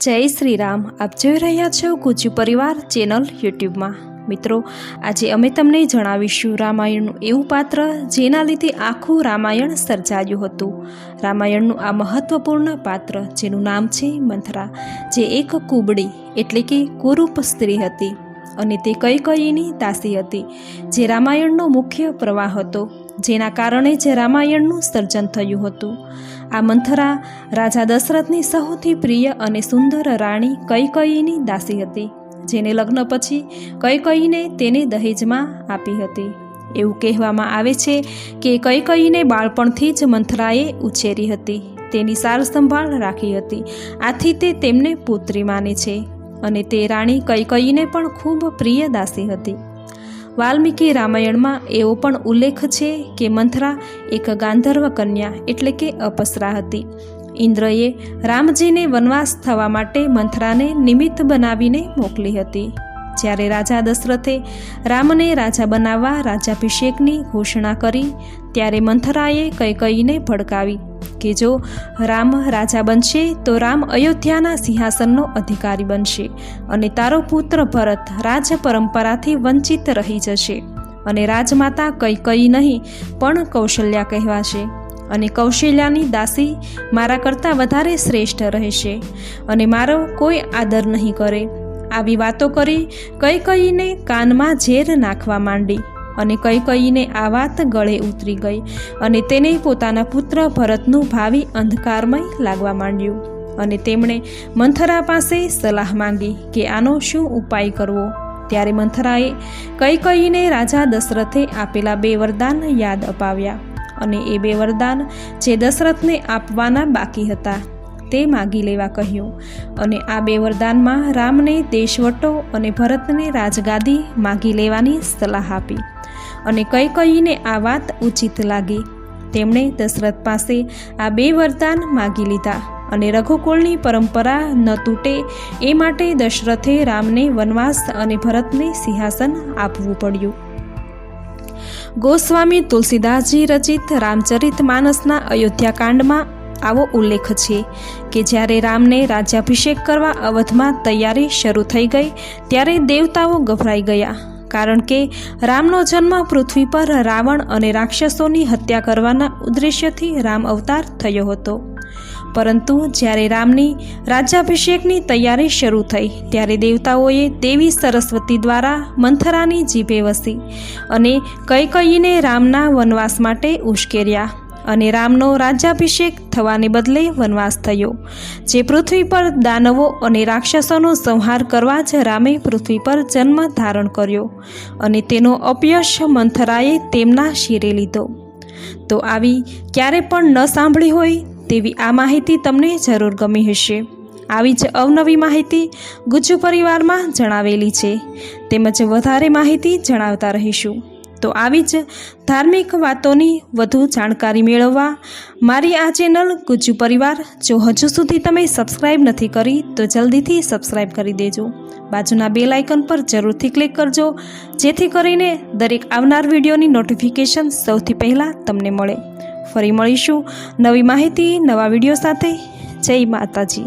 જય શ્રી રામ આપ જોઈ રહ્યા છો ગુજુ પરિવાર ચેનલ યુટ્યુબમાં. મિત્રો, આજે અમે તમને જણાવીશું રામાયણનું એવું પાત્ર જેના લીધે આખું રામાયણ સર્જાયું હતું. રામાયણનું આ મહત્વપૂર્ણ પાત્ર, જેનું નામ છે મંથરા, જે એક કુબડી, એટલે કે કુરૂપ સ્ત્રી હતી. અને તે કૈકયીની દાસી હતી, જે રામાયણનો મુખ્ય પ્રવાહ હતો, જેના કારણે જ રામાયણનું સર્જન થયું હતું. આ મંથરા રાજા દશરથની સૌથી પ્રિય અને સુંદર રાણી કૈકયીની દાસી હતી, જેને લગ્ન પછી કૈકયીને તેને દહેજમાં આપી હતી. એવું કહેવામાં આવે છે કે કૈકયીને બાળપણથી જ મંથરાએ ઉછેરી હતી, તેની સાર સંભાળ રાખી હતી, આથી તે તેમને પુત્રી માને છે. અને તે રાણી કૈકયીને પણ ખૂબ પ્રિય દાસી હતી. વાલ્મીકી રામાયણમાં એવો પણ ઉલ્લેખ છે કે મંથરા એક ગાંધર્વ કન્યા એટલે કે અપસરા હતી. ઇન્દ્રએ રામજીને વનવાસ થવા માટે મંથરાને નિમિત્ત બનાવીને મોકલી હતી. જ્યારે રાજા દશરથે રામને રાજા બનાવવા, રાજાભિષેકની ઘોષણા કરી, ત્યારે મંથરાએ કૈકઈને ભડકાવી. કે જો રામ રાજા બનશે તો રામ અયોધ્યાના સિંહાસનનો અધિકારી બનશે અને તારો પુત્ર ભરત રાજ પરંપરાથી વંચિત રહી જશે અને રાજમાતા કઈ કઈ નહીં, પણ કૌશલ્યા કહેવાશે. અને કૌશલ્યાની દાસી મારા કરતાં વધારે શ્રેષ્ઠ રહેશે અને મારો કોઈ આદર નહીં કરે. આવી વાતો કરી કઈ કઈને કાનમાં ઝેર નાખવા માંડી. અને કહીને આ વાત ગળે ઉતરી ગઈ અને તેને પોતાના પુત્ર ભરતનું ભાવિ અંધકારમય લાગવા માંડ્યું. અને તેમણે મંથરા પાસે સલાહ માંગી કે આનો શું ઉપાય કરવો. ત્યારે મંથરાએ કઈ કહીને રાજા દશરથે આપેલા બે વરદાન યાદ અપાવ્યા અને એ બે વરદાન જે દશરથને આપવાના બાકી હતા, તે માગી લેવા કહ્યું. અને આ બે વરદાનમાં રામને દેશવટો અને ભરતને રાજગાદી માગી લેવાની સલાહ આપી. અને કહીને આ વાત ઉચિત લાગી. તેમણે દશરથ પાસે આ બે વરદાન માગી લીધા અને રઘુકુળની પરંપરા ન તૂટે એ માટે દશરથે રામને વનવાસ અને ભરતને સિંહાસન આપવું પડ્યું. ગોસ્વામી તુલસીદાસજી રચિત રામચરિત માનસના અયોધ્યાકાંડમાં આવો ઉલ્લેખ છે કે જ્યારે રામને રાજ્યાભિષેક કરવા અવધમાં તૈયારી શરૂ થઈ ગઈ, ત્યારે દેવતાઓ ગભરાઈ ગયા. કારણ કે રામનો જન્મ પૃથ્વી પર રાવણ અને રાક્ષસોની હત્યા કરવાના ઉદ્દેશ્યથી રામ અવતાર થયો હતો. પરંતુ જ્યારે રામની રાજ્યાભિષેકની તૈયારી શરૂ થઈ, ત્યારે દેવતાઓએ દેવી સરસ્વતી દ્વારા મંથરાની જીભે વસી અને કઈ કઈને રામના વનવાસ માટે ઉશ્કેર્યા. અને રામનો રાજ્યાભિષેક થવાને બદલે વનવાસ થયો. જે પૃથ્વી પર દાનવો અને રાક્ષસોનો સંહાર કરવા જ રામે પૃથ્વી પર જન્મ ધારણ કર્યો અને તેનો અપયશ મંથરાએ તેમના શિરે લીધો. તો આવી ક્યારે પણ ન સાંભળી હોય તેવી આ માહિતી તમને જરૂર ગમી હશે. આવી જ અવનવી માહિતી ગુજ્જુ પરિવારમાં જણાવેલી છે. તેમજ વધારે માહિતી જણાવતા રહીશું. તો આવી જ ધાર્મિક વાતોની વધુ જાણકારી મેળવવા મારી આ ચેનલ ગુજુ પરિવાર. જો હજુ સુધી તમે સબસ્ક્રાઈબ નથી કરી, તો જલ્દીથી સબસ્ક્રાઈબ કરી દેજો. બાજુના બે લાઇકન પર જરૂરથી ક્લિક કરજો, જેથી કરીને દરેક આવનાર વિડીયોની નોટિફિકેશન સૌથી પહેલાં તમને મળે. ફરી મળીશું નવી માહિતી, નવા વીડિયો સાથે. જય માતાજી.